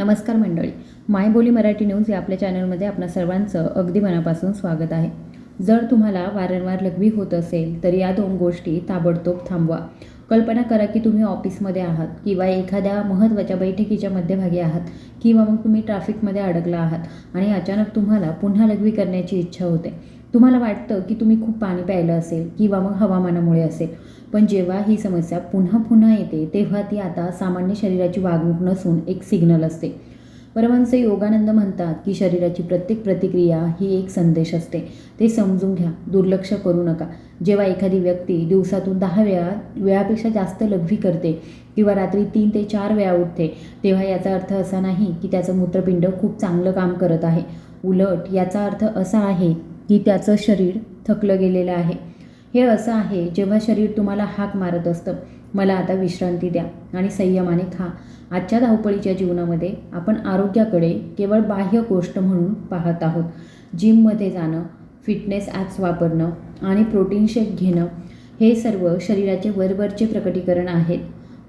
नमस्कार मंडळी. मायबोली मराठी न्यूज या आपल्या चॅनलमध्ये आपणा सर्वांचं अगदी मनापासून स्वागत आहे. जर तुम्हाला वारंवार लघवी होत असेल तर या दोन गोष्टी ताबडतोब थांबवा. कल्पना करा की तुम्ही ऑफिसमध्ये आहात किंवा एखाद्या महत्त्वाच्या बैठकीच्या मध्यभागी आहात किंवा मग तुम्ही ट्रॅफिकमध्ये अडकला आहात आणि अचानक तुम्हाला पुन्हा लघवी करण्याची इच्छा होते. तुम्हाला वाटतं की तुम्ही खूप पाणी प्यायलं असेल किंवा मग हवामानामुळे असेल. पण जेव्हा ही समस्या पुन्हा पुन्हा येते तेव्हा ती आता सामान्य शरीराची वागणूक नसून एक सिग्नल असते. परमहंस योगानंद म्हणतात की शरीराची प्रत्येक प्रतिक्रिया ही एक संदेश असते. ते समजून घ्या दुर्लक्ष करू नका. जेव्हा एखादी व्यक्ती दिवसातून दहा वेळा वेळापेक्षा जास्त लघवी करते किंवा रात्री तीन ते चार वेळा उठते तेव्हा याचा अर्थ असा नाही की त्याचं मूत्रपिंड खूप चांगलं काम करत आहे. उलट याचा अर्थ असा आहे की त्याचं शरीर थकलं गेलेलं आहे. हे असं आहे जेव्हा शरीर तुम्हाला हाक मारत असतं मला आता विश्रांती द्या आणि संयमाने खा. आजच्या धावपळीच्या जीवनामध्ये आपण आरोग्याकडे केवळ बाह्य गोष्ट म्हणून पाहत आहोत. जिममध्ये जाणं फिटनेस ॲप्स वापरणं आणि प्रोटीन शेक घेणं हे सर्व शरीराचे वरवरचे प्रकटीकरण आहेत.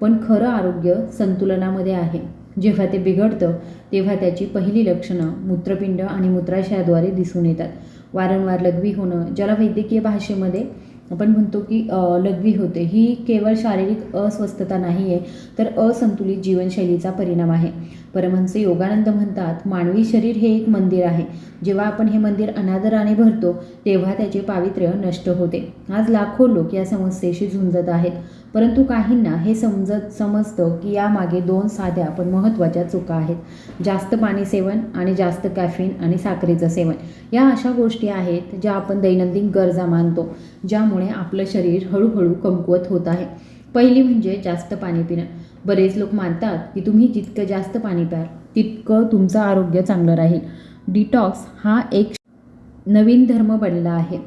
पण खरं आरोग्य संतुलनामध्ये आहे. जेव्हा ते बिघडतं तेव्हा त्याची पहिली लक्षणं मूत्रपिंड आणि मूत्राशयाद्वारे दिसून येतात. वारंवार लघवी होणं ज्याला वैद्यकीय भाषेमध्ये आपण म्हणतो की लघवी होते. ही केवळ शारीरिक अस्वस्थता नाही आहे तर असंतुलित जीवनशैलीचा परिणाम आहे. परमहंस योगानंद म्हणतात मानवी शरीर हे एक मंदिर आहे. जेव्हा आपण हे मंदिर अनादराने भरतो तेव्हा त्याचे पावित्र्य नष्ट होते. आज लाखो लोक या समस्येशी झुंजत आहेत. परंतु काहींना हे समजत समजतं की यामागे दोन साध्या पण महत्त्वाच्या चुका आहेत. जास्त पाणी सेवन आणि जास्त कॅफिन आणि साखरेचं सेवन. या अशा गोष्टी आहेत ज्या आपण दैनंदिन गरजा मानतो ज्यामुळे आपलं शरीर हळूहळू कमकुवत होत आहे. पहिली म्हणजे जास्त पाणी पिणं. बरेच लोक मानतात की तुम्ही जितकं जास्त पाणी प्याल तितकं तुमचं आरोग्य चांगलं राहील. डिटॉक्स हा एक नवीन धर्म बनला आहे.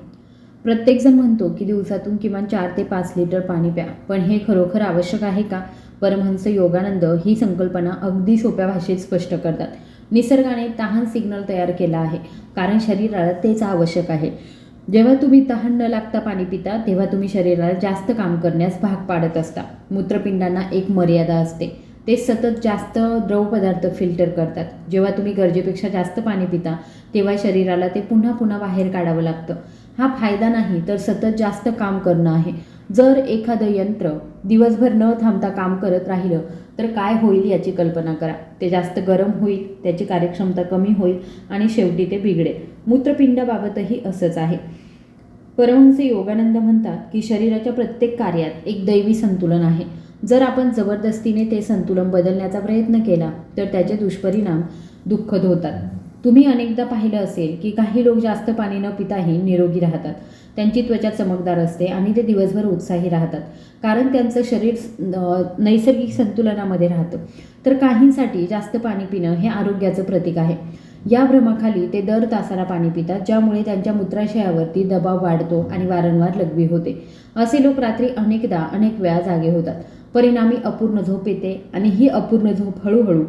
प्रत्येकजण म्हणतो की दिवसातून किमान चार ते पाच लिटर पाणी प्या. पण हे खरोखर आवश्यक आहे का? परमहंस योगानंद ही संकल्पना अगदी सोप्या भाषेत स्पष्ट करतात. निसर्गाने तहान सिग्नल तयार केला आहे कारण शरीराला तेच आवश्यक आहे. जेव्हा तुम्ही तहान न लागता पाणी पिता तेव्हा तुम्ही शरीराला जास्त काम करण्यास भाग पाडत असता. मूत्रपिंडांना एक मर्यादा असते. ते सतत जास्त द्रव पदार्थ फिल्टर करतात. जेव्हा तुम्ही गरजेपेक्षा जास्त पाणी पिता तेव्हा शरीराला ते पुन्हा पुन्हा बाहेर काढावं लागतं. हा फायदा नाही तर सतत जास्त काम करणं आहे. जर एखादं यंत्र दिवसभर न थांबता काम करत राहिलं तर काय होईल याची कल्पना करा. ते जास्त गरम होईल त्याची कार्यक्षमता कमी होईल आणि शेवटी ते बिघडेल. मूत्रपिंडाबाबतही असंच आहे. परमहंस योगानंद म्हणतात की शरीराच्या प्रत्येक कार्यात एक दैवी संतुलन आहे. जर आपण जबरदस्तीने ते संतुलन बदलण्याचा प्रयत्न केला तर त्याचे दुष्परिणाम दुःखद होतात. तुम्ही अनेकदा पाहिलं असेल की काही लोक जास्त पाणी न पिताही निरोगी राहतात. त्यांची त्वचा चमकदार असते आणि ते दिवसभर उत्साही राहतात. कारण त्यांचं शरीर नैसर्गिक संतुलनामध्ये राहतं. तर काहींसाठी जास्त पाणी पिणं हे आरोग्याचं प्रतीक आहे. या भ्रमाखाली ते दर तासाला पाणी पितात ज्यामुळे त्यांच्या मूत्राशयावरती दबाव वाढतो आणि वारंवार लघवी होते. असे लोक रात्री अनेकदा अनेक वेळा जागे होतात. परिणामी अपूर्ण झोप येते आणि ही अपूर्ण झोप हळूहळू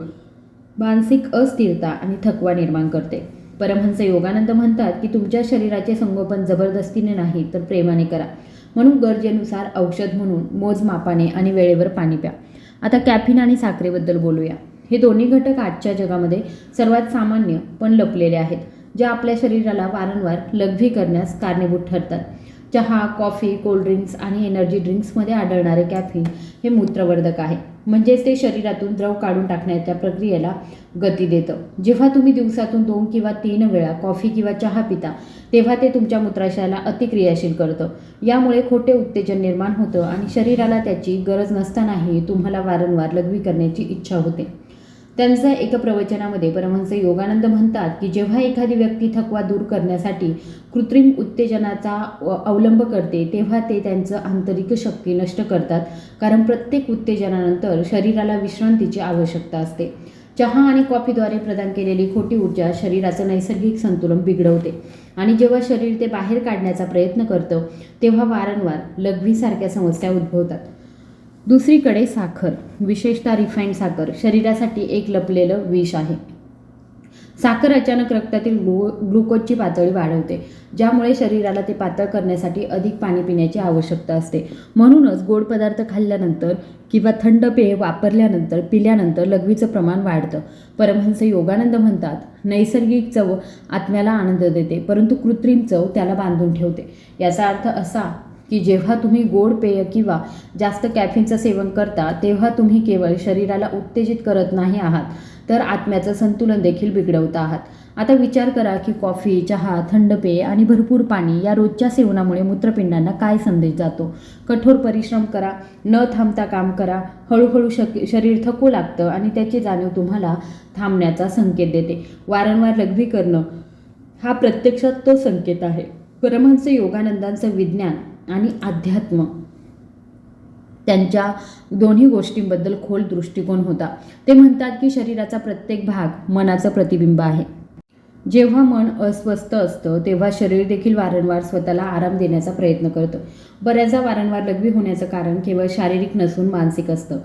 मानसिक अस्थिरता आणि थकवा निर्माण करते. परमहंस योगानंद म्हणतात की तुमच्या शरीराचे संगोपन जबरदस्तीने नाही तर प्रेमाने करा. म्हणून गरजेनुसार औषध म्हणून मोजमापाने आणि वेळेवर पाणी प्या. आता कॅफिन आणि साखरेबद्दल बोलूया. हे दोन्ही घटक आजच्या जगामध्ये सर्वात सामान्य पण लपलेले आहेत जे आपल्या शरीराला वारंवार लघवी करण्यास कारणीभूत ठरतात. चहा कॉफी कोल्ड्रिंक्स आणि एनर्जी ड्रिंक्समध्ये आढळणारे कॅफिन हे मूत्रवर्धक आहे. म्हणजेच ते शरीरातून द्रव काढून टाकण्याच्या प्रक्रियेला गती देतं. जेव्हा तुम्ही दिवसातून दोन किंवा तीन वेळा कॉफी किंवा चहा पिता तेव्हा ते तुमच्या मूत्राशयाला अतिक्रियाशील करतं. यामुळे खोटे उत्तेजन निर्माण होतं आणि शरीराला त्याची गरज नसतानाही तुम्हाला वारंवार लघवी करण्याची इच्छा होते. त्यांच्या एका प्रवचनामध्ये परमहंस योगानंद म्हणतात की जेव्हा एखादी व्यक्ती थकवा दूर करण्यासाठी कृत्रिम उत्तेजनाचा अवलंब करते तेव्हा ते त्यांचं आंतरिक शक्ती नष्ट करतात. कारण प्रत्येक उत्तेजनानंतर शरीराला विश्रांतीची आवश्यकता असते. चहा आणि कॉफीद्वारे प्रदान केलेली खोटी ऊर्जा शरीराचं नैसर्गिक संतुलन बिघडवते. आणि जेव्हा शरीर ते बाहेर काढण्याचा प्रयत्न करतं तेव्हा वारंवार लघवीसारख्या समस्या उद्भवतात. दुसरीकडे साखर विशेषतः रिफाईंड साखर शरीरासाठी एक लपलेलं विष आहे. साखर अचानक रक्तातील ग्लू ग्लुकोजची पातळी वाढवते ज्यामुळे शरीराला ते पातळ करण्यासाठी अधिक पाणी पिण्याची आवश्यकता असते. म्हणूनच गोड पदार्थ खाल्ल्यानंतर किंवा थंड पेय वापरल्यानंतर पिल्यानंतर लघवीचं प्रमाण वाढतं. परमहंस योगानंद म्हणतात नैसर्गिक चव आत्म्याला आनंद देते परंतु कृत्रिम चव त्याला बांधून ठेवते. याचा अर्थ असा की जेव्हा तुम्ही गोड पेय किंवा जास्त कॅफिनचं सेवन करता तेव्हा तुम्ही केवळ शरीराला उत्तेजित करत नाही आहात तर आत्म्याचं संतुलन देखील बिघडवता आहात. आता विचार करा की कॉफी चहा थंड पेय आणि भरपूर पाणी या रोजच्या सेवनामुळे मूत्रपिंडांना काय संदेश जातो? कठोर परिश्रम करा न थांबता काम करा हळूहळू शक शरीर थकू लागतं आणि त्याची जाणीव तुम्हाला थांबण्याचा संकेत देते. वारंवार लघवी करणं हा प्रत्यक्षात तो संकेत आहे. परमहंस योगानंदांचं विज्ञान आणि अध्यात्म. त्यांच्या दोन्ही गोष्टींबद्दल खोल दृष्टिकोन होता. ते म्हणतात की शरीराचा प्रत्येक भाग मनाचं प्रतिबिंब आहे. जेव्हा मन अस्वस्थ असतं तेव्हा शरीर देखील वारंवार स्वतःला आराम देण्याचा प्रयत्न करतं. बऱ्याचदा वारंवार लघवी होण्याचं कारण केवळ शारीरिक नसून मानसिक असतं.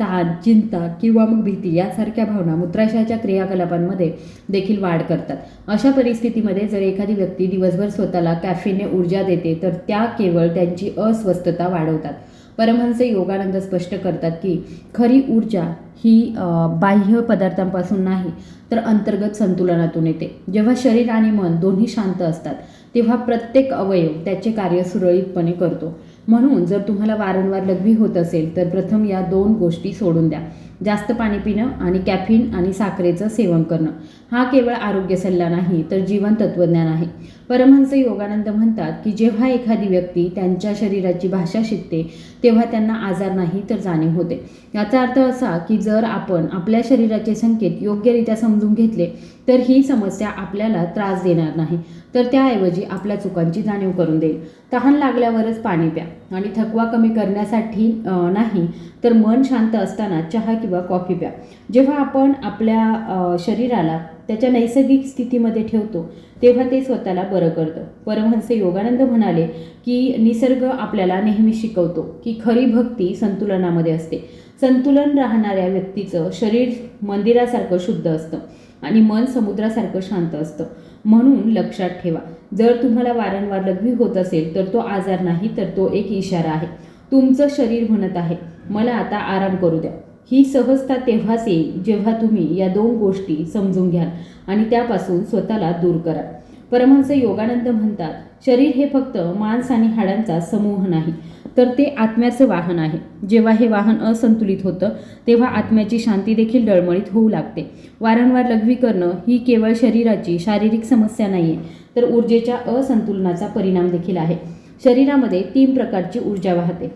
ताण चिंता किंवा मग भीती यासारख्या भावना मूत्राशयाच्या क्रियाकलापांमध्ये देखील वाढ करतात. अशा परिस्थितीमध्ये जर एखादी व्यक्ती दिवसभर स्वतःला कॅफेने ऊर्जा देते तर त्या केवळ त्यांची अस्वस्थता वाढवतात. परमहंस योगानंद स्पष्ट करतात की खरी ऊर्जा ही बाह्य पदार्थांपासून नाही तर अंतर्गत संतुलनातून येते. जेव्हा शरीर आणि मन दोन्ही शांत असतात तेव्हा प्रत्येक अवयव त्याचे कार्य सुरळीतपणे करतो. म्हणून जर तुम्हाला वारंवार लघवी होत असेल तर प्रथम या दोन गोष्टी सोडून द्या. जास्त पाणी पिणं आणि कॅफिन आणि साखरेचं सेवन करणं. हा केवळ आरोग्य सल्ला नाही तर जीवन तत्वज्ञान आहे. परमहंस योगानंद म्हणतात की जेव्हा एखादी व्यक्ती त्यांच्या शरीराची भाषा शिकते तेव्हा त्यांना आजार नाही तर जाणीव होते. याचा अर्थ असा की जर आपण आपल्या शरीराचे संकेत योग्यरित्या समजून घेतले तर ही समस्या आपल्याला त्रास देणार नाही. तर त्याऐवजी आपल्या चुकांची जाणीव करून देईल. तहान लागल्यावरच पाणी प्या. आणि थकवा कमी करण्यासाठी नाही तर मन शांत असताना चहा किंवा कॉफी प्या. जेव्हा आपण आपल्या शरीराला त्याच्या नैसर्गिक स्थितीमध्ये ठेवतो तेव्हा ते स्वतःला बरं करतं. परमहंस योगानंद म्हणाले की निसर्ग आपल्याला नेहमी शिकवतो की खरी भक्ती संतुलनामध्ये असते. संतुलन राहणाऱ्या व्यक्तीचं शरीर मंदिरासारखं शुद्ध असतं आणि मन समुद्रासारखं शांत असतं. म्हणून लक्षात ठेवा. जर तुम्हाला वारंवार लघवी होत असेल तर तो आजार नाही तर तो एक इशारा आहे. तुमचं शरीर म्हणत आहे मला आता आराम करू द्या. ही सहजता तेव्हाच येईल जेव्हा तुम्ही या दोन गोष्टी समजून घ्याल आणि त्यापासून स्वतःला दूर करा परमहंस योगानंद म्हणतात शरीर हे फक्त मांस आणि हाडांचा समूह नाही तर ते आत्म्याचं वाहन आहे. जेव्हा हे वाहन असंतुलित होतं तेव्हा आत्म्याची शांती देखील डळमळीत होऊ लागते. वारंवार लघवी करणं ही केवळ शरीराची शारीरिक समस्या नाही आहे तर ऊर्जेच्या असंतुलनाचा परिणाम देखील आहे. शरीरामध्ये तीन प्रकारची ऊर्जा वाहते.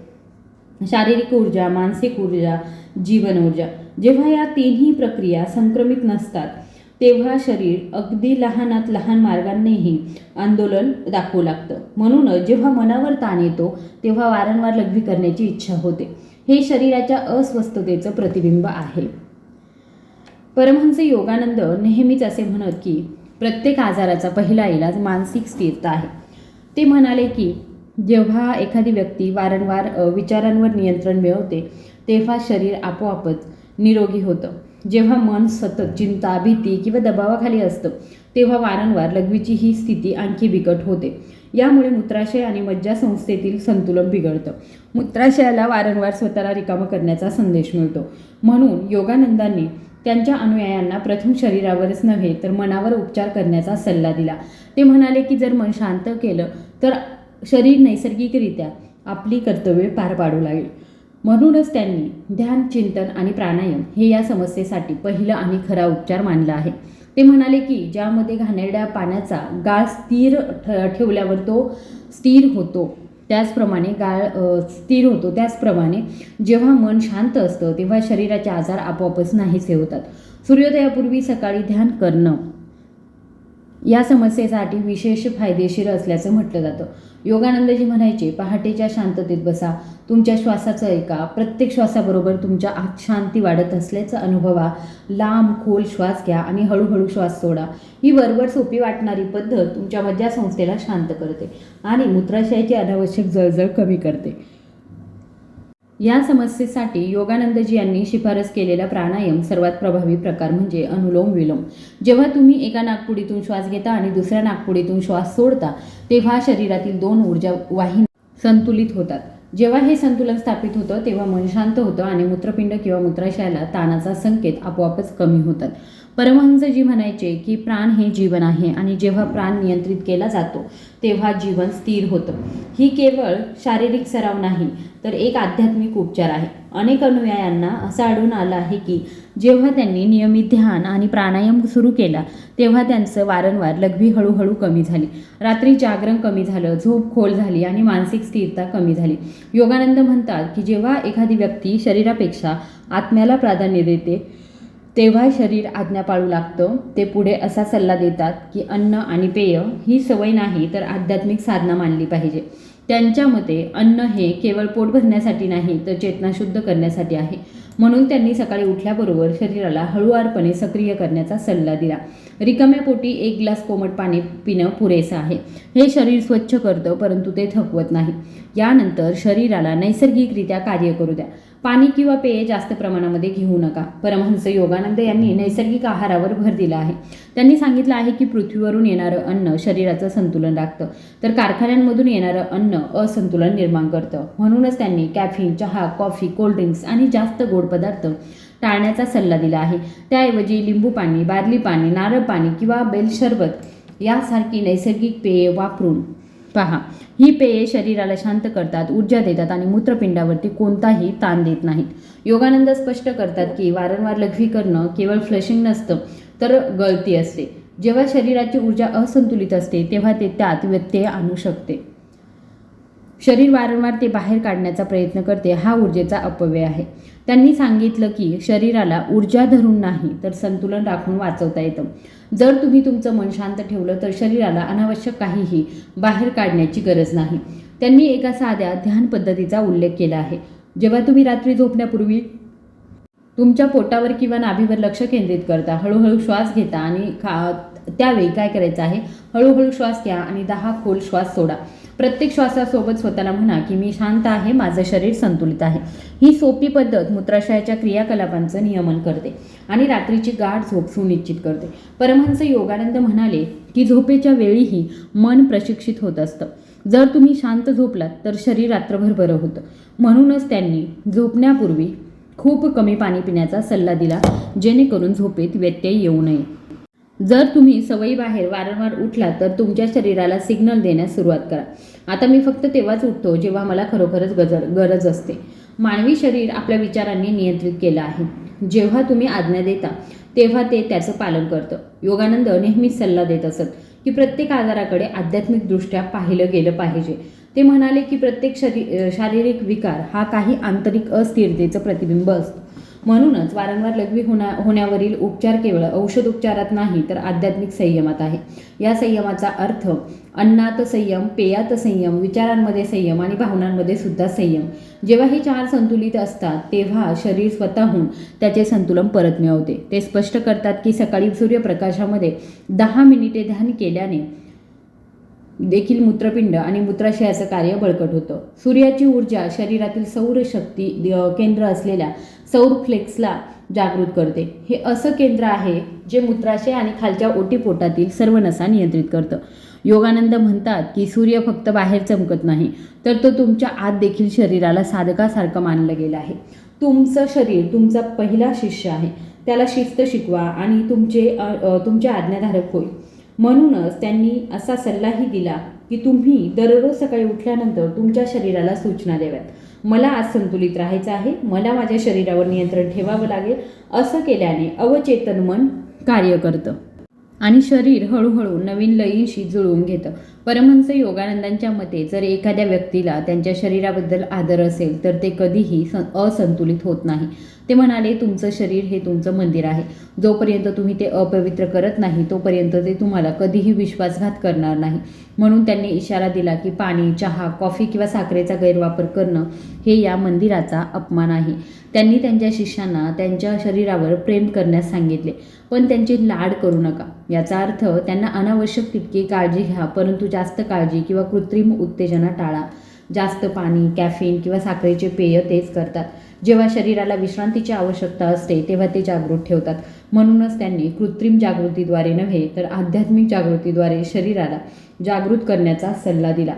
शारीरिक ऊर्जा मानसिक ऊर्जा जीवन ऊर्जा. जेव्हा या तीनही प्रक्रिया संक्रमित नसतात तेव्हा शरीर अगदी लहानात लहान मार्गांनीही आंदोलन दाखवू लागतं. म्हणूनच जेव्हा मनावर ताण येतो तेव्हा वारंवार लघवी करण्याची इच्छा होते. हे शरीराच्या अस्वस्थतेचं प्रतिबिंब आहे. परमहंस योगानंद नेहमीच असे म्हणत की प्रत्येक आजाराचा पहिला इलाज मानसिक स्थिरता आहे. ते म्हणाले की जेव्हा एखादी व्यक्ती वारंवार विचारांवर नियंत्रण मिळवते तेव्हा शरीर आपोआपच निरोगी होतं. जेव्हा मन सतत चिंता भीती किंवा दबावाखाली असतं तेव्हा वारंवार लघवीची ही स्थिती आणखी बिकट होते. यामुळे मूत्राशय आणि मज्जासंस्थेतील संतुलन बिघडतं. मूत्राशयाला वारंवार स्वतःला रिकामं करण्याचा संदेश मिळतो. म्हणून योगानंदांनी त्यांच्या अनुयायांना प्रथम शरीरावरच नव्हे तर मनावर उपचार करण्याचा सल्ला दिला. ते म्हणाले की जर मन शांत केलं तर शरीर नैसर्गिकरित्या आपली कर्तव्ये पार पाडू लागेल. म्हणूनच त्यांनी ध्यान चिंतन आणि प्राणायाम हे या समस्येसाठी पहिलं आणि खरा उपचार मानला आहे. ते म्हणाले की ज्यामध्ये घाणेरड्या पाण्याचा गाळ स्थिर ठ ठेवल्यावर तो स्थिर होतो. त्याचप्रमाणे गाळ स्थिर होतो. त्याचप्रमाणे जेव्हा मन शांत असतं तेव्हा शरीराचे आजार आपोआपच नाहीसे होतात. सूर्योदयापूर्वी सकाळी ध्यान करणं या समस्येसाठी विशेष फायदेशीर असल्याचं म्हटलं जातं. योगानंदजी म्हणायचे पहाटेच्या शांततेत बसा. तुमच्या श्वासाचं ऐका. प्रत्येक श्वासाबरोबर तुमच्या आत शांती वाढत असल्याचा अनुभवा. लांब खोल श्वास घ्या आणि हळूहळू श्वास सोडा. ही वरवर सोपी वाटणारी पद्धत तुमच्या मज्जासंस्थेला शांत करते आणि मूत्राशयाची अनावश्यक जळजळ कमी करते. या समस्येसाठी योगानंदजी यांनी शिफारस केलेला प्राणायाम सर्वात प्रभावी प्रकार म्हणजे अनुलोम विलोम. जेव्हा तुम्ही एका नागपुडीतून श्वास घेता आणि दुसऱ्या नागपुडीतून श्वास सोडता तेव्हा शरीरातील दोन ऊर्जा वाहिनी संतुलित होतात. जेव्हा हे संतुलन स्थापित होतं तेव्हा मन शांत होतं आणि मूत्रपिंड किंवा मूत्राशयाला ताणाचा संकेत आपोआपच कमी होतात. परमहंसजी म्हणायचे की प्राण हे जीवन आहे आणि जेव्हा प्राण नियंत्रित केला जातो तेव्हा जीवन स्थिर होतं. ही केवळ शारीरिक सराव नाही तर एक आध्यात्मिक उपचार आहे. अनेक अनुयायांना असं आढळून आलं आहे की जेव्हा त्यांनी नियमित ध्यान आणि प्राणायाम सुरू केला तेव्हा त्यांचं वारंवार लघवी हळूहळू कमी झाली. रात्री जागरण कमी झालं झोप खोल झाली आणि मानसिक स्थिरता कमी झाली. योगानंद म्हणतात की जेव्हा एखादी व्यक्ती शरीरापेक्षा आत्म्याला प्राधान्य देते तेव्हा शरीर आज्ञा पाळू लागतं. ते पुढे असा सल्ला देतात की अन्न आणि पेय ही सवय नाही तर आध्यात्मिक साधना मानली पाहिजे. त्यांच्या मते अन्न हे केवळ पोट भरण्यासाठी नाही तर चेतना शुद्ध करण्यासाठी आहे. म्हणून त्यांनी सकाळी उठल्याबरोबर शरीराला हळुवारपणे सक्रिय करण्याचा सल्ला दिला. रिकाम्या पोटी एक ग्लास कोमट पाणी पिणं पुरेसं आहे. हे शरीर स्वच्छ करतं परंतु ते थकवत नाही. यानंतर शरीराला नैसर्गिकरित्या कार्य करू द्या. पाणी किंवा पेय जास्त प्रमाणामध्ये घेऊ नका. परमहंस योगानंद यांनी नैसर्गिक आहारावर भर दिला आहे. त्यांनी सांगितलं आहे की पृथ्वीवरून येणारं अन्न शरीराचं संतुलन राखतं. तर कारखान्यांमधून येणारं अन्न असंतुलन निर्माण करतं. म्हणूनच त्यांनी कॅफिन चहा कॉफी कोल्ड्रिंक्स आणि जास्त गोड पदार्थ टाळण्याचा सल्ला दिला आहे. त्याऐवजी लिंबू पाणी बार्ली पाणी नारळ पाणी किंवा बेल सरबत यासारखी नैसर्गिक पेये वापरून पहा ही पेये शरीराला शांत करतात ऊर्जा देतात आणि मूत्रपिंडावरती कोणताही ताण देत नाहीत. योगानंद स्पष्ट करतात की वारंवार लघवी करणं केवळ फ्लशिंग नसतं तर गळती असते. जेव्हा शरीराची ऊर्जा असंतुलित असते तेव्हा ते त्यात व्यत्यय आणू शकते. शरीर वारंवार ते बाहेर काढण्याचा प्रयत्न करते हा ऊर्जेचा अपव्यय आहे. त्यांनी सांगितलं की शरीराला ऊर्जा धरून नाही तर संतुलन राखून वाचवता येतं. जर तुम्ही तुमचं मन शांत ठेवलं तर शरीराला अनावश्यक काहीही बाहेर काढण्याची गरज नाही. त्यांनी एका साध्या ध्यान पद्धतीचा उल्लेख केला आहे. जेव्हा तुम्ही रात्री झोपण्यापूर्वी तुमच्या पोटावर किंवा नाभीवर लक्ष केंद्रित करता हळूहळू श्वास घेता आणि खा त्यावेळी काय करायचं आहे? हळूहळू श्वास घ्या आणि दहा खोल श्वास सोडा. प्रत्येक श्वासासोबत स्वतःला म्हणा की मी शांत आहे माझं शरीर संतुलित आहे. ही सोपी पद्धत मूत्राशयाच्या क्रियाकलापांचं नियमन करते आणि रात्रीची गाढ झोप सुनिश्चित करते. परमहंस योगानंद म्हणाले की झोपेच्या वेळीही मन प्रशिक्षित होत असतं. जर तुम्ही शांत झोपलात तर शरीर रात्रभर बरं होतं. म्हणूनच त्यांनी झोपण्यापूर्वी खूप कमी पाणी पिण्याचा सल्ला दिला जेणेकरून झोपेत व्यत्यय येऊ नये. जर तुम्ही सवयीबाहेर वारंवार उठला तर तुमच्या शरीराला सिग्नल देण्यास सुरुवात करा. आता मी फक्त तेव्हाच उठतो जेव्हा मला खरोखरच गजर गरज असते. मानवी शरीर आपल्या विचारांनी नियंत्रित केलं आहे. जेव्हा तुम्ही आज्ञा देता तेव्हा ते त्याचं पालन करतं. योगानंद नेहमीच सल्ला देत असत की प्रत्येक आजाराकडे आध्यात्मिकदृष्ट्या पाहिलं गेलं पाहिजे. ते म्हणाले की प्रत्येक शरी शारीरिक विकार हा काही आंतरिक अस्थिरतेचं प्रतिबिंब असतं. म्हणूनच वारंवार लघवी होण्या होण्यावरील उपचार केवळ औषध उपचारात नाही तर आध्यात्मिक संयमात आहे. या संयमाचा अर्थ अन्नात संयम पेयात संयम विचारांमध्ये संयम आणि भावनांमध्ये सुद्धा संयम. जेव्हा हे चार संतुलित असतात तेव्हा शरीर स्वतःहून त्याचे संतुलन परत मिळवते. ते स्पष्ट करतात की सकाळी सूर्यप्रकाशामध्ये दहा मिनिटे ध्यान केल्याने देखील मूत्रपिंड आणि मूत्राशयाचं कार्य बळकट होतं. सूर्याची ऊर्जा शरीरातील सौर शक्ती केंद्र असलेल्या सौर फ्लेक्सला जागृत करते. हे असं केंद्र आहे जे मूत्राशय आणि खालच्या ओटीपोटातील सर्व नसा नियंत्रित करतं. योगानंद म्हणतात की सूर्य फक्त बाहेर चमकत नाही तर तो तुमच्या आत देखील शरीराला साधकासारखं मानलं गेलं आहे. तुमचं शरीर तुमचा पहिला शिष्य आहे. त्याला शिस्त शिकवा आणि तुमचे तुमचे आज्ञाधारक होईल म्हणूनच त्यांनी असा सल्लाही दिला की तुम्ही दररोज सकाळी उठल्यानंतर तुमच्या शरीराला सूचना द्याव्यात. मला आज संतुलित राहायचं आहे मला माझ्या शरीरावर नियंत्रण ठेवावं लागेल असं केल्याने अवचेतन मन कार्य करतं. आणि शरीर हळूहळू नवीन लयींशी जुळवून घेतं. परमहंस योगानंदांच्या मते जर एखाद्या व्यक्तीला त्यांच्या शरीराबद्दल आदर असेल तर ते कधीही सं असंतुलित होत नाही. ते म्हणाले तुमचं शरीर हे तुमचं मंदिर आहे. जोपर्यंत तुम्ही ते अपवित्र करत नाही तोपर्यंत ते तुम्हाला कधीही विश्वासघात करणार नाही. म्हणून त्यांनी इशारा दिला की पाणी चहा कॉफी किंवा साखरेचा गैरवापर करणं हे या मंदिराचा अपमान आहे. त्यांनी त्यांच्या शिष्यांना त्यांच्या शरीरावर प्रेम करण्यास सांगितले. पण त्यांची लाड करू नका. याचा अर्थ त्यांना अनावश्यक तितकी काळजी घ्या परंतु जास्त काळजी किंवा कृत्रिम उत्तेजना टाळा. जास्त पाणी कॅफिन किंवा साखरेचे पेय तेच करतात. जेव्हा शरीराला विश्रांतीची आवश्यकता असते तेव्हा ते जागृत ठेवतात. म्हणूनच त्यांनी कृत्रिम जागृतीद्वारे नव्हे तर आध्यात्मिक जागृतीद्वारे शरीराला जागृत करण्याचा सल्ला दिला.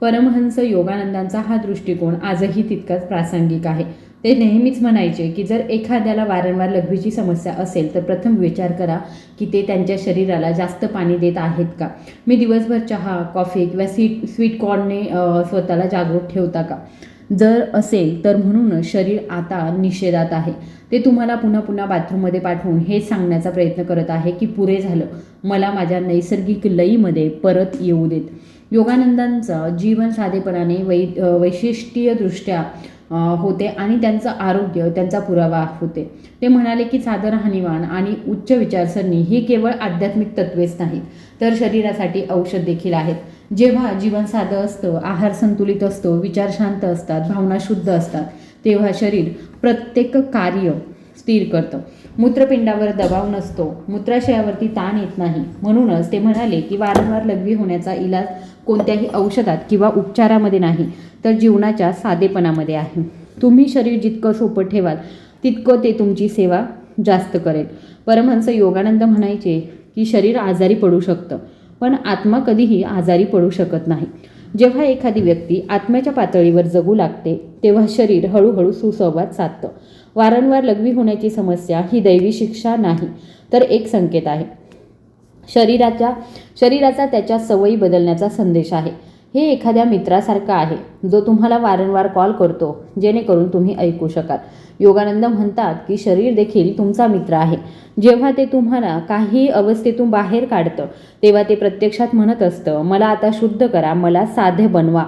परमहंस योगानंदांचा हा दृष्टिकोन आजही तितकाच प्रासंगिक आहे. ते नेहमीच म्हणायचे की जर एखाद्याला वारंवार लघवीची समस्या असेल तर प्रथम विचार करा की ते त्यांच्या शरीराला जास्त पाणी देत आहेत का? मी दिवसभर चहा कॉफी किंवा स्वीट स्वीट कॉर्नने स्वतःला जागरूक ठेवता का? जर असेल तर म्हणूनच शरीर आता निषेधात आहे. ते तुम्हाला पुन्हा पुन्हा बाथरूममध्ये पाठवून हेच सांगण्याचा प्रयत्न करत आहे की पुरे झालं. मला माझ्या नैसर्गिक लईमध्ये परत येऊ देत. योगानंदांचं जीवन साधेपणाने वै वैशिष्ट्यदृष्ट्या होते आणि त्यांचं आरोग्य त्यांचा पुरावा होते. ते म्हणाले की साधं राहणीमान आणि उच्च विचारसरणी ही केवळ आध्यात्मिक तत्वेच नाहीत तर शरीरासाठी औषध देखील आहेत. जेव्हा जीवन साधं असतं आहार संतुलित असतो विचार शांत असतात भावना शुद्ध असतात तेव्हा शरीर प्रत्येक कार्य स्थिर करतं. मूत्रपिंडावर दबाव नसतो मूत्राशयावरती ताण येत नाही. म्हणूनच ते म्हणाले की वारंवार लघवी होण्याचा इलाज कोणत्याही औषधात किंवा उपचारामध्ये नाही तर जीवनाच्या साधेपणामध्ये आहे. तुम्ही शरीर जितकं सोपं ठेवाल तितकं ते तुमची सेवा जास्त करेल. परमहंस योगानंद म्हणायचे की शरीर आजारी पडू शकतं पण आत्मा कधीही आजारी पडू शकत नाही. जेव्हा एखादी व्यक्ती आत्म्याच्या पातळीवर जगू लागते तेव्हा शरीर हळूहळू सुसंवाद साधतं. वारंवार लघवी होण्याची समस्या ही दैवी शिक्षा नाही तर एक संकेत आहे. शरीराच्या शरीराचा त्याच्या सवयी बदलण्याचा संदेश आहे. हे एखाद्या मित्रासारखं आहे जो तुम्हाला वारंवार कॉल करतो जेणेकरून तुम्ही ऐकू शकाल. योगानंद म्हणतात की शरीर देखील तुमचा मित्र आहे. जेव्हा ते तुम्हाला काही अवस्थेतून बाहेर काढतं तेव्हा ते प्रत्यक्षात म्हणत असतं मला आता शुद्ध करा मला साध्य बनवा.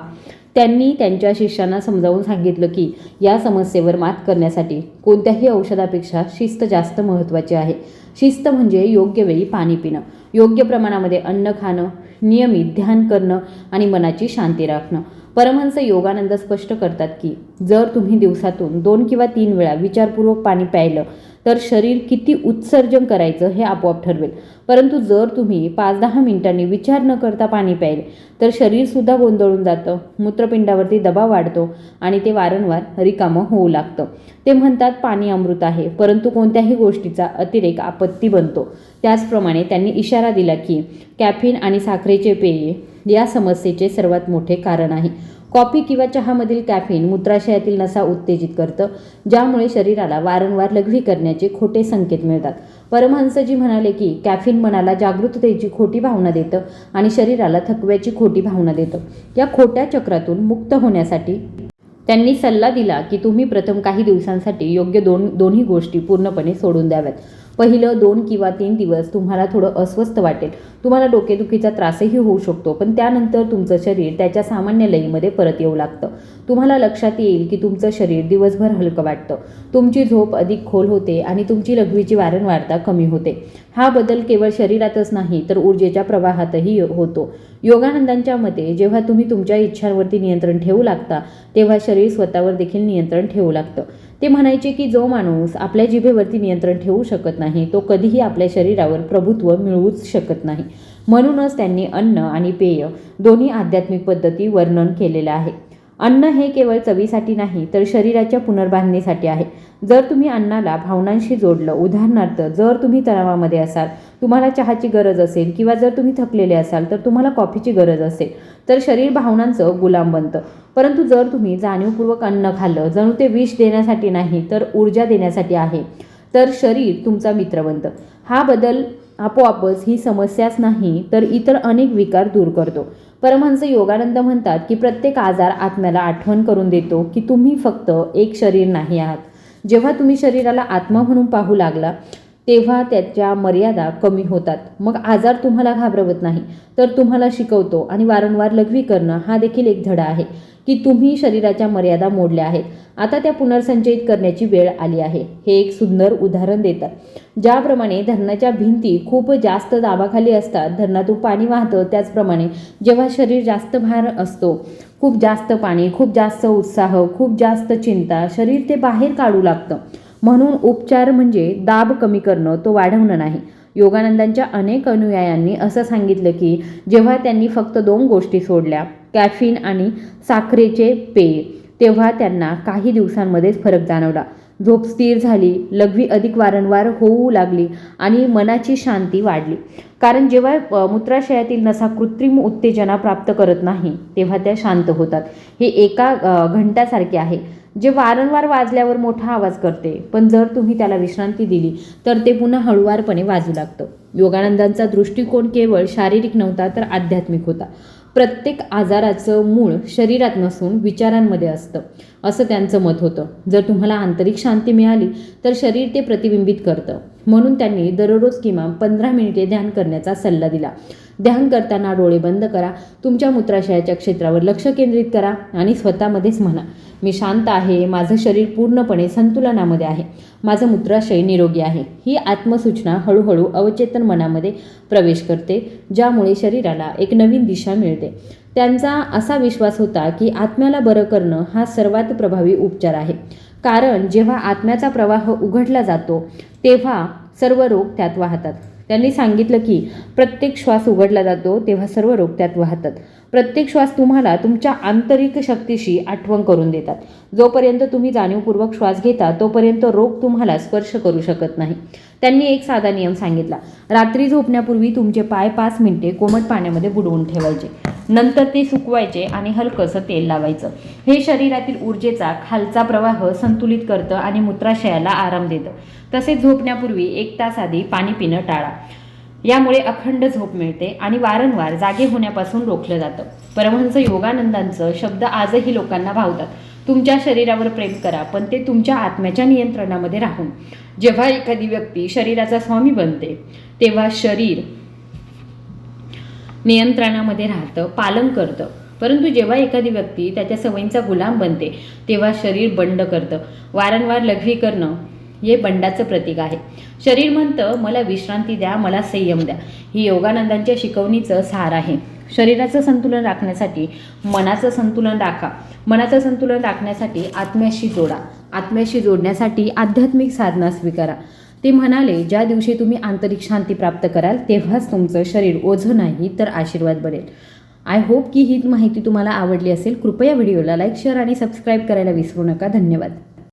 त्यांनी त्यांच्या शिष्यांना समजावून सांगितलं की या समस्येवर मात करण्यासाठी कोणत्याही औषधापेक्षा शिस्त जास्त महत्त्वाची आहे. शिस्त म्हणजे योग्य वेळी पाणी पिणं. योग्य प्रमाणामध्ये अन्न खाणं नियमित ध्यान करणं आणि मनाची शांती राखणं. परमहंस योगानंद स्पष्ट करतात की जर तुम्ही दिवसातून दोन किंवा तीन वेळा विचारपूर्वक पाणी प्यायलं तर शरीर किती उत्सर्जन करायचं हे आपोआप ठरवेल. परंतु जर तुम्ही पाच दहा मिनिटांनी विचार न करता पाणी प्यायले तर शरीरसुद्धा गोंधळून जातं मूत्रपिंडावरती दबाव वाढतो आणि ते वारंवार रिकामं होऊ लागतं. ते म्हणतात पाणी अमृत आहे परंतु कोणत्याही गोष्टीचा अतिरेक आपत्ती बनतो. त्याचप्रमाणे त्यांनी इशारा दिला की कॅफिन आणि साखरेचे पेये या समस्येचे सर्वात मोठे कारण आहे. कॉफी किंवा चहामधील कॅफिन मूत्राशयातील नसा उत्तेजित करतं ज्यामुळे शरीराला वारंवार लघवी करण्याचे खोटे संकेत मिळतात. परमहंसजी म्हणाले की कॅफिन मनाला जागृततेची खोटी भावना देतं आणि शरीराला थकव्याची खोटी भावना देतं. या खोट्या चक्रातून मुक्त होण्यासाठी त्यांनी सल्ला दिला की तुम्ही प्रथम काही दिवसांसाठी योग्य दोन दोन्ही गोष्टी पूर्णपणे सोडून द्याव्यात. पहिलं दोन किंवा तीन दिवस तुम्हाला थोडं अस्वस्थ वाटेल. तुम्हाला डोकेदुखीचा त्रासही होऊ शकतो पण त्यानंतर तुमचं शरीर त्याच्या सामान्य लयीमध्ये परत येऊ लागतं. तुम्हाला लक्षात येईल की तुमचं शरीर दिवसभर हलकं वाटतं. तुमची झोप अधिक खोल होते आणि तुमची लघवीची वारंवारता कमी होते. हा बदल केवळ शरीरातच नाही तर ऊर्जेच्या प्रवाहातही होतो. योगानंदांच्या मते जेव्हा तुम्ही तुमच्या इच्छांवरती नियंत्रण ठेवू लागता तेव्हा शरीर स्वतःवर देखील नियंत्रण ठेवू लागतं. ते म्हणायचे की जो माणूस आपल्या जिभेवरती नियंत्रण ठेवू शकत नाही तो कधीही आपल्या शरीरावर प्रभुत्व मिळवूच शकत नाही. म्हणूनच त्यांनी अन्न आणि पेय दोन्ही आध्यात्मिक पद्धती वर्णन केलेलं आहे. अन्न हे केवळ चवीसाठी नाही तर शरीराच्या पुनर्बांधणीसाठी आहे. जर तुम्ही अन्नाला भावनांशी जोडलं उदाहरणार्थ जर तुम्ही तणावामध्ये असाल तुम्हाला चहाची गरज असेल किंवा जर तुम्ही थकलेले असाल तर तुम्हाला कॉफीची गरज असेल तर शरीर भावनांचं गुलाम बनतं. परंतु जर तुम्ही जाणीवपूर्वक अन्न खाल्लं जणू ते विष देण्यासाठी नाही तर ऊर्जा देण्यासाठी आहे तर शरीर तुमचा मित्र बनतं. हा बदल आपोआपच ही समस्याच नाही तर इतर अनेक विकार दूर करतो. परमहंस योगानंद म्हणतात की प्रत्येक आजार आत्म्याला आठवण करून देतो की तुम्ही फक्त एक शरीर नाही आहात. जेव्हा तुम्ही शरीराला आत्मा म्हणून पाहू लागला तेव्हा त्याच्या मर्यादा कमी होतात. मग आजार तुम्हाला घाबरवत नाही. तर तुम्हाला शिकवतो आणि वारंवार लघवी करणं हा देखील एक धडा आहे की तुम्ही शरीराच्या मर्यादा मोडल्या आहेत. आता त्या पुनर्संचयित करण्याची वेळ आली आहे. हे एक सुंदर उदाहरण देतात ज्याप्रमाणे धरणाच्या भिंती खूप जास्त दाबाखाली असतात धरणातून पाणी वाहतं त्याचप्रमाणे जेव्हा शरीर जास्त भार असतो खूप जास्त पाणी खूप जास्त उत्साह खूप जास्त चिंता शरीर ते बाहेर काढू लागतं. म्हणून उपचार म्हणजे दाब कमी करणं तो वाढवणं नाही. योगानंदांच्या अनेक अनुयायांनी असं सांगितलं की जेव्हा त्यांनी फक्त दोन गोष्टी सोडल्या कॅफिन आणि साखरेचे पेय तेव्हा त्यांना काही दिवसांमध्येच फरक जाणवला. झोप स्थिर झाली लघवी अधिक वारंवार होऊ लागली आणि मनाची शांती वाढली. कारण जेव्हा मूत्राशयातील नसा कृत्रिम उत्तेजना प्राप्त करत नाही तेव्हा त्या शांत होतात. हे एका घंट्यासारखे घंटासारखे आहे. जे वारंवार वाजल्यावर मोठा आवाज करते पण जर तुम्ही त्याला विश्रांती दिली तर ते पुन्हा हळुवारपणे वाजू लागतं. योगानंदांचा दृष्टिकोन केवळ शारीरिक नव्हता तर आध्यात्मिक होता. प्रत्येक आजाराचं मूळ शरीरात नसून विचारांमध्ये असतं असं त्यांचं मत होतं. जर तुम्हाला आंतरिक शांती मिळाली तर शरीर ते प्रतिबिंबित करतं. म्हणून त्यांनी दररोज किमान पंधरा मिनिटे ध्यान करण्याचा सल्ला दिला. ध्यान करताना डोळे बंद करा. तुमच्या मूत्राशयाच्या क्षेत्रावर लक्ष केंद्रित करा आणि स्वतःमध्येच म्हणा मी शांत आहे माझं शरीर पूर्णपणे संतुलनामध्ये आहे माझं मूत्राशय निरोगी आहे. ही आत्मसूचना हळूहळू अवचेतन मनामध्ये प्रवेश करते ज्यामुळे शरीराला एक नवीन दिशा मिळते. त्यांचा असा विश्वास होता की आत्म्याला बरं करणं हा सर्वात प्रभावी उपचार आहे. कारण जेव्हा आत्म्याचा प्रवाह उघडला जातो तेव्हा सर्व रोग त्यात वाहतात. त्यांनी सांगितलं की प्रत्येक श्वास उघडला जातो तेव्हा सर्व रोग त्यात वाहतात. प्रत्येक श्वास तुम्हाला तुमच्या आंतरिक शक्तीशी आठवण करून देतात. जोपर्यंत तुम्ही जाणीवपूर्वक श्वास घेता तोपर्यंत रोग तुम्हाला स्पर्श करू शकत नाही. त्यांनी एक साधा नियम सांगितला. रात्री झोपण्यापूर्वी तुमचे पाय पाच मिनिटे कोमट पाण्यामध्ये बुडवून ठेवायचे. नंतर ते सुकवायचे आणि हलकंसं तेल लावायचं. हे शरीरातील ऊर्जेचा खालचा प्रवाह संतुलित करतं आणि मूत्राशयाला आराम देतं. तसेच झोपण्यापूर्वी एक तास आधी पाणी पिणं टाळा. यामुळे अखंड झोप मिळते आणि वारंवार जागे होण्यापासून रोखलं जातं. परमहंस योगानंदांचं शब्द आजही लोकांना भावतात. तुमच्या शरीरावर प्रेम करा पण ते तुमच्या आत्म्याच्या नियंत्रणामध्ये राहून. जेव्हा एखादी व्यक्ती शरीराचा स्वामी बनते तेव्हा शरीर नियंत्रणामध्ये राहतं पालन करतं. परंतु जेव्हा एखादी व्यक्ती त्याच्या सवयींचा गुलाम बनते तेव्हा शरीर बंड करतं. वारंवार लघवी करणं हे बंडाचं प्रतीक आहे. शरीर म्हणतं मला विश्रांती द्या मला संयम द्या. ही योगानंदांच्या शिकवणीचं सार आहे. शरीराचं संतुलन राखण्यासाठी मनाचं संतुलन राखा. मनाचं संतुलन राखण्यासाठी आत्म्याशी जोडा. आत्म्याशी जोडण्यासाठी आध्यात्मिक साधना स्वीकारा. ते म्हणाले ज्या दिवशी तुम्ही आंतरिक शांती प्राप्त कराल तेव्हाच तुमचं शरीर ओझं नाही तर आशीर्वाद बनेल. आय होप की ही माहिती तुम्हाला आवडली असेल. कृपया व्हिडिओला लाईक शेअर आणि सबस्क्राईब करायला विसरू नका. धन्यवाद.